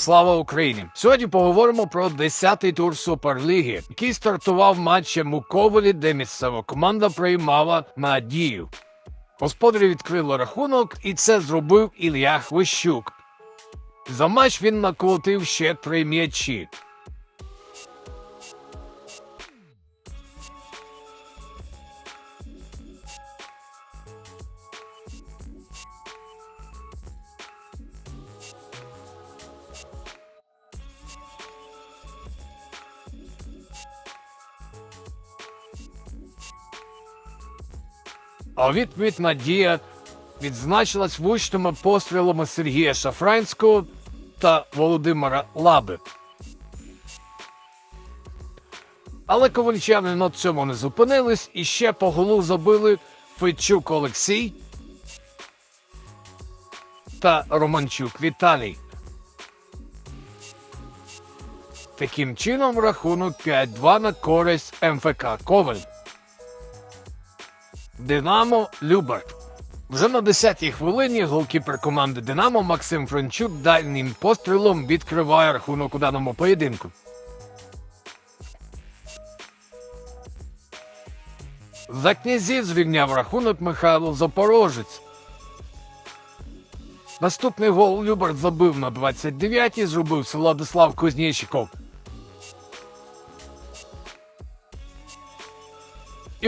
Слава Україні! Сьогодні поговоримо про 10-й тур Суперліги, який стартував матчем у Ковелі, де місцева команда приймала надію. Господарі відкрили рахунок, і це зробив Ілля Хвищук. За матч він наколотив ще три м'ячі. А у відповідь Надія відзначилась влучними пострілами Сергія Шафранського та Володимира Лаби. Але ковальчани на цьому не зупинились і ще по голу забили Федчук Олексій та Романчук Віталій. Таким чином рахунок 5-2 на користь МФК Коваль. Динамо Люберт. Вже на 10-й хвилині голкіпер команди Динамо Максим Франчук дальнім пострілом відкриває рахунок у даному поєдинку. За князів звільняв рахунок Михайло Запорожець. Наступний гол Люберт забив на 29-й, зробив Владислав Кузнєчиков.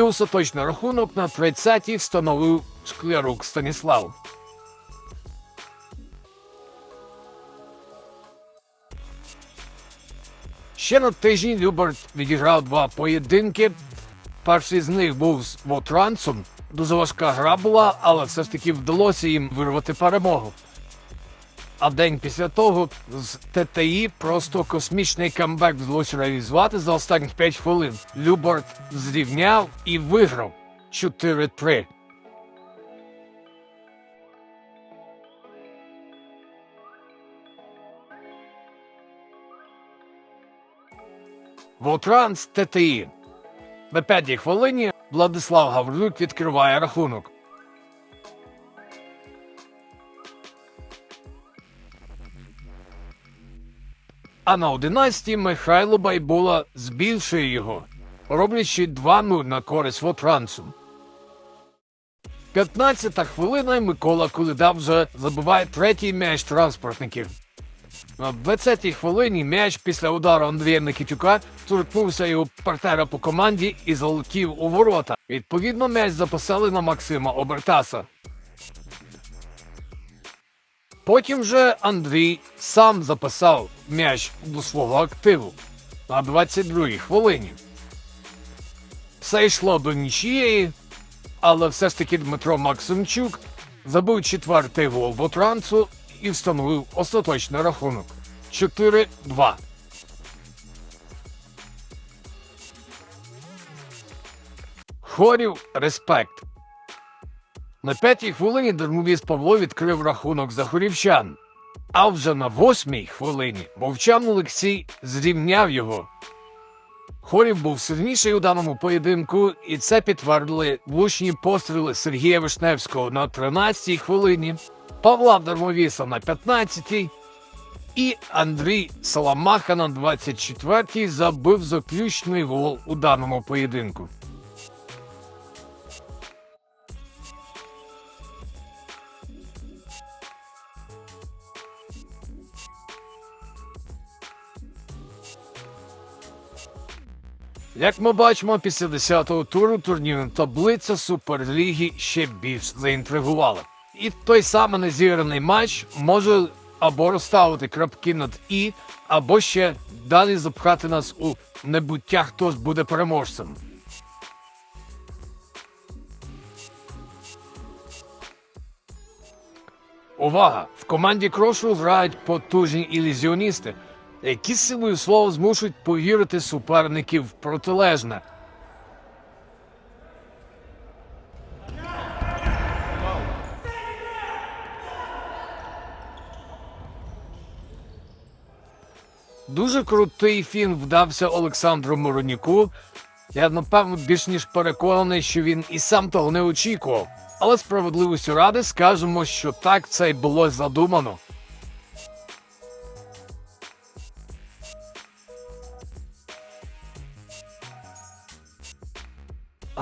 І остаточний рахунок на 30-й встановив Шклярук Станіслав. Ще на тижні Люберт відіграв два поєдинки. Перший з них був з Вотрансом. Дуже важка гра була, але все ж таки вдалося їм вирвати перемогу. А день після того з ТТІ просто космічний камбек вдалося реалізувати за останні 5 хвилин. Люберт зрівняв і виграв 4-3. Вотранс ТТІ. На п'ятій хвилині Владислав Гаврилюк відкриває рахунок. А на 11-й Михайло Байбула збільшує його, роблячи 2-0 на користь Вотрансу. 15-та хвилина Микола Кулида вже забиває третій м'яч транспортників. На 20-й хвилині м'яч після удару Андрія Микитюка торкнувся його партнера по команді і залетів у ворота. Відповідно, м'яч записали на Максима Обертаса. Потім вже Андрій сам записав м'яч до свого активу на 22-й хвилині. Все йшло до нічієї, але все ж таки Дмитро Максимчук забив четвертий гол в отрансу і встановив остаточний рахунок 4-2. Хорів респект. На п'ятій хвилині Дармовіс Павло відкрив рахунок за хорівчан. А вже на восьмій хвилині Мовчан Олексій зрівняв його. Хорів був сильніший у даному поєдинку, і це підтвердили влучні постріли Сергія Вишневського на 13-й хвилині, Павла Дармовіса на 15-й і Андрій Саламаха на 24-й забив заключний гол у даному поєдинку. Як ми бачимо, після 10-го туру турнірна таблиця Суперліги ще більш заінтригувала. І той самий незіграний матч може або розставити крапки над І, або ще далі запхати нас у небуття, хто ж буде переможцем. Увага! В команді Крошу грають потужні ілюзіоністи, які силою слова змушують повірити суперників протилежне. Дуже крутий фільм вдався Олександру Мороніку. Я напевно більш ніж переконаний, що він і сам того не очікував. Але справедливості ради скажемо, що так це й було задумано.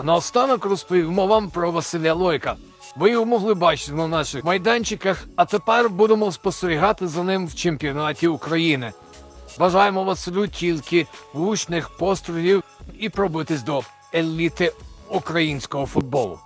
А наостанок розповімо вам про Василя Лойка. Ви його могли бачити на наших майданчиках, а тепер будемо спостерігати за ним в чемпіонаті України. Бажаємо Василю тільки влучних пострілів і пробитись до еліти українського футболу.